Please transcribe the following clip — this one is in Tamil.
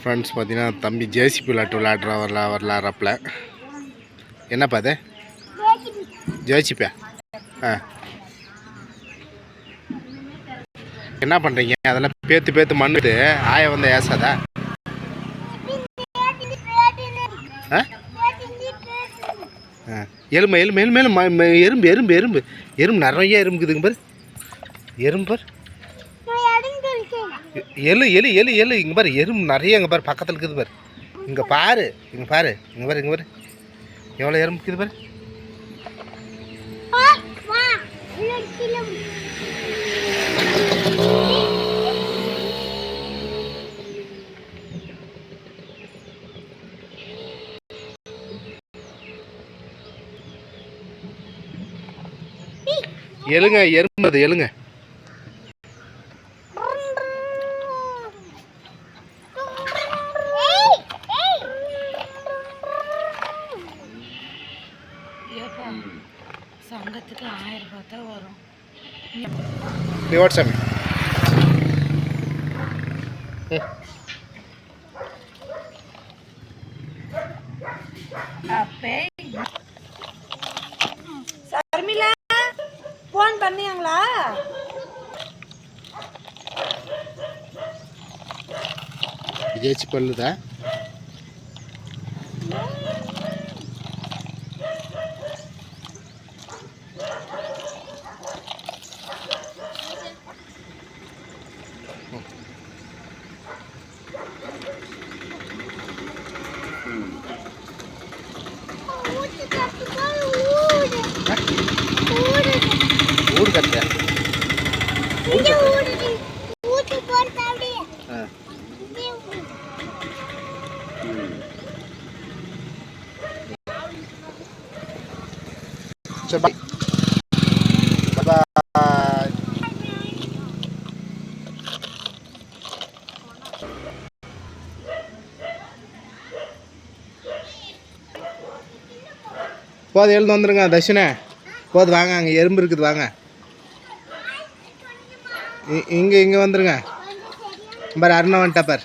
ஃப்ரெண்ட்ஸ் பார்த்தீங்கன்னா தம்பி ஜேசிபி விளாட்டு விளாட்ற வரலா வரலாறப்பில் என்னப்பா அது? ஜேசிபியா ஆ? என்ன பண்ணுறீங்க அதெல்லாம் பேத்து பேத்து மண்ணுது. ஆய வந்து ஏசாதா? ஆ? ஆ. எலும்பு எலும்பு எலும்பு எலும்பு ம- ம- எறும்பு எறும்பு எறும்பு எறும்பு நிறைய எறும்புக்குதுங்க பாரு. எறும்பு பாரு. எலு எலு எலு எலு. இங்கே பாரு எறும்பு நிறைய இங்கே பாரு பக்கத்தில் இருக்குது பாரு. இங்கே பாரு இங்கே பாரு. இங்கே பாரு இங்கே பாரு. எவ்வளோ எறும்பு இருக்குது பாரு? எலுங்க எறும்பு அது எலுங்க. சங்கத்துக்கு ஆயிரம் ரூபாய் தான் வரும். நீ வாட்ஸ்அப் சர்மிளா ஃபோன் பண்ணியாங்களா? விஜய்ச்சி பல்லுதா ஊடு கட்டுற ஆ. சரி பாய் பாய் போது எழுந்து வந்துருங்க தர்ஷனே. போது வாங்க அங்கே எறும்பு இருக்குது வாங்க. இ- இங்கே இங்கே வந்துருங்க. பாரு அருணா வந்துட்டா பார்.